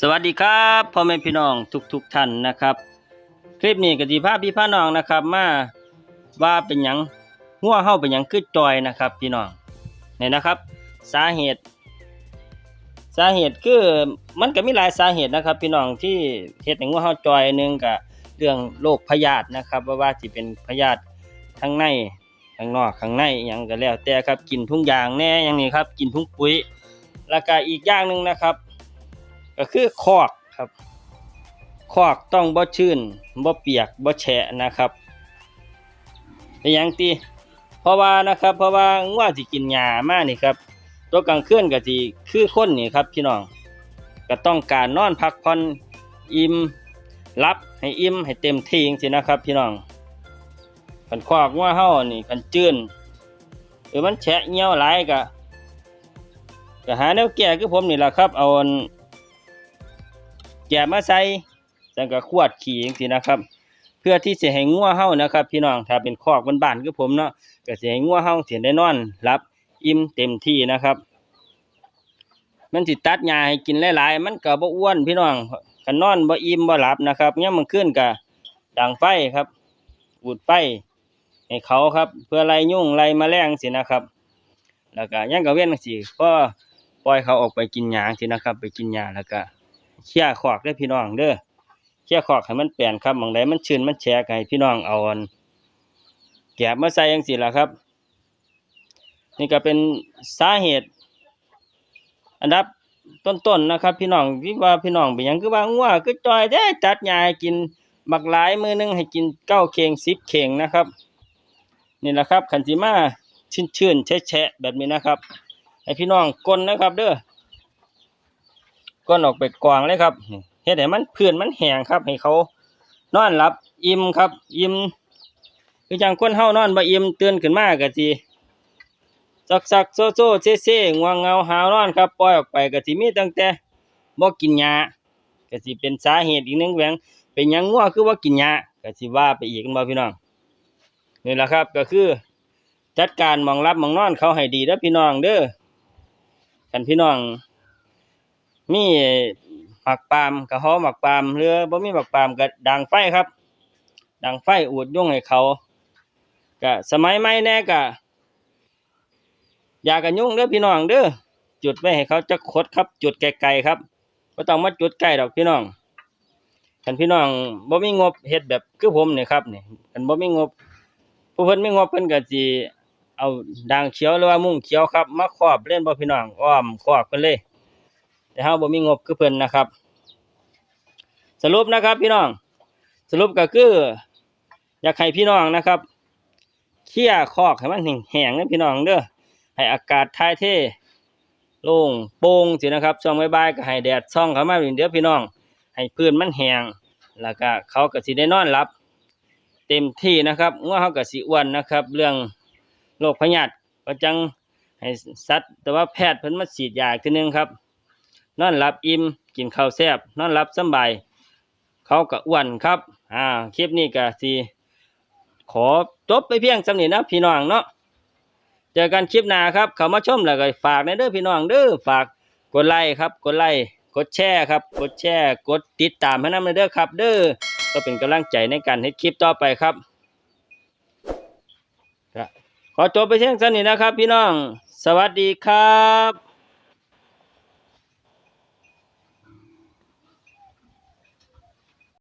สวัสดีครับพ่อแม่พี่น้องทุกๆทท่านนะครับ คลิปนี้ก็สิพาพพี่พาน้องนะครับ มาว่าเป็นหยังงัวเฮาเป็นหยังคือจอยนะครับ พี่น้องเนี่ยนะครับ สาเหตุ สาเหตุคือมันก็มีหลายสาเหตุนะครับ พี่น้องที่เฮ็ดในหัวเฮาจอยหนึ่งก็เรื่องโรคพยาธินะครับ ว่าว่าสิเป็นพยาธิข้งในข้างนอกข้างในหยังก็แล้วแต่ครับกินทุกอย่างแน่อย่างนี้ครับ กินทุกปุ๋ย แล้วก็อีกอย่างหนึ่งนะครับ ก็คือคอกครับคอกต้องบ่ชื้นบ่เปียกบ่แฉะนะครับเป็นหยังตีเพราะว่านะครับ เพราะว่างัวสิกินหญ้ามากนี่ครับตัวกลางคืนก็สิคือคนนี่ครับพี่น้องก็ต้องการนอนพักผ่อนอิ่มรับให้อิ่มให้เต็มที่จังซี่นะครับ พี่น้องคันคอกงัวเฮานี่คันจื้นหรือมันแฉะเหี่ยวหลายก็ก็หาแนวแก้คือผมนี่แหละครับ เอา แกะมาใส่จังก็ขวดขี่จังซี่นะครับ เพื่อที่จะให้งัวเฮานะครับ พี่น้องถ้าเป็นคอกบ้านๆคือผมเนาะก็สิให้งัวเฮาสิได้นอนหลับอิ่มเต็มที่นะครับมันสิตัดหญ้าให้กินหลายๆ มันก็บ่อ้วนพี่น้องคันนอนบ่อิ่มบ่หลับนะครับยามมื้อคืนก็ดังไฟครับอูดไฟให้เขาครับ เพื่อไล่ยุ่งไล่แมลงสินะครับ แล้วก็ยังก็เว้นจังซี่พอปล่อยเขาออกไปกินหญ้าสินะครับ ไปกินหญ้าแล้วก็ เขี่ยขอกได้พี่น้องเด้อเขี่ยขอกให้มันแปลนครับบางใดมันชื้นมันแฉะก็ให้พี่น้องเอาอันแกะมาใส่จังซี่ล่ะครับ นี่ก็เป็นสาเหตุ อันดับต้นๆนะครับพี่น้องที่ว่าพี่น้องเป็นยังคือว่างัวคือจอยแท้จัดหญ้าให้กินบักหลายมือหนึงให้กินเก้าเข่งสิบเข่งนะครับนี่แหละครับขันสิมาชื้นๆแฉะแบบนี้นะครับ ให้พี่น้องกลนนะครับ เด้อ ก้นออกไปกวางเลยครับเฮ็ดให้มันเพื่อนมันแห้งครับ ให้เขานอนหลับ อิ่มครับ อิ่มคือจังคนเฮานอนบ่อิ่มตื่นขึ้นมาก็สิซักซักโซโซเซเซงวงเงาหาวนอนครับปล่อยออกไปก็สิมีตั้งแต่บ่กินหญ้าก็สิเป็นสาเหตุอีกหนึงแหวงเป็นหยังงัวคือว่ากินหญ้าก็สิว่าไปอีกกันบ่พี่น้องนี่แหละครับก็คือจัดการมองรับมองนอนเขาให้ดีเด้อพี่น้องเด้อคันพี่น้อง มีหมักปามกระห้อหมักปามหรือบ่มีหมักปามก็ดังไฟครับ ดังไฟอูดยุ่งให้เขาก็สมัยใหม่แน่ก็อยากกันยุ่งเด้อพี่น้องเด้อจุดไว้ให้เขาจะคดครับ จุดไกลๆครับบ่ต้องมาจุดใกล้ดอกพี่น้องคันพี่น้องบ่มีงบเฮ็ดแบบคือผมเนี่ยครับนี่คันบ่มีงบ ผู้เพิ่นไมีงบเพิ่นก็สิเอาด่างเขียวหรือว่ามุ้งเขียวครับ มาครอบเล่นบ่พี่น้องอ้อมครอบกันเลย แต่เฮาบ่มีงบคือเพิ่นนะครับ สรุปนะครับพี่น้อง สรุปก็คือ อยากให้พี่น้องนะครับเคี่ยคอกให้มันแห้งๆนะพี่น้องเด้อให้อากาศถ่ายเทโล่งโปร่งสินะครับช่วงบ่ายๆก็ให้แดดส่องเข้ามาเดี๋ยวพี่น้อง ให้พื้นมันแห้งแล้วก็เขาก็สิได้นอนหลับ เต็มที่นะครับงัวเขาก็สิอ้วนนะครับ เรื่องโรคพยาธิก็จังให้สัตว์แต่ว่าแพทย์เพิ่นมาฉีดยาอีกทีนึงครับ นอนหลับอิ่มกินข้าวแซ่บนอนหลับสบาย เขาก็อ้วนครับ อ่า คลิปนี้ก็สิขอจบไปเพียงสำนีนะพี่น้องเนาะ เจอกันคลิปหน้าครับ เขามาชมแล้วก็ฝากในเด้อพี่น้องเด้อ ฝากกดไลค์ครับ กดไลค์กดแชร์ครับ กดแชร์ กดติดตามให้นำเด้อครับ เด้อ ก็เป็นกำลังใจในการเฮ็ดคลิปต่อไปครับ ขอจบไปเพียงสำนีนะครับ พี่น้อง สวัสดีครับ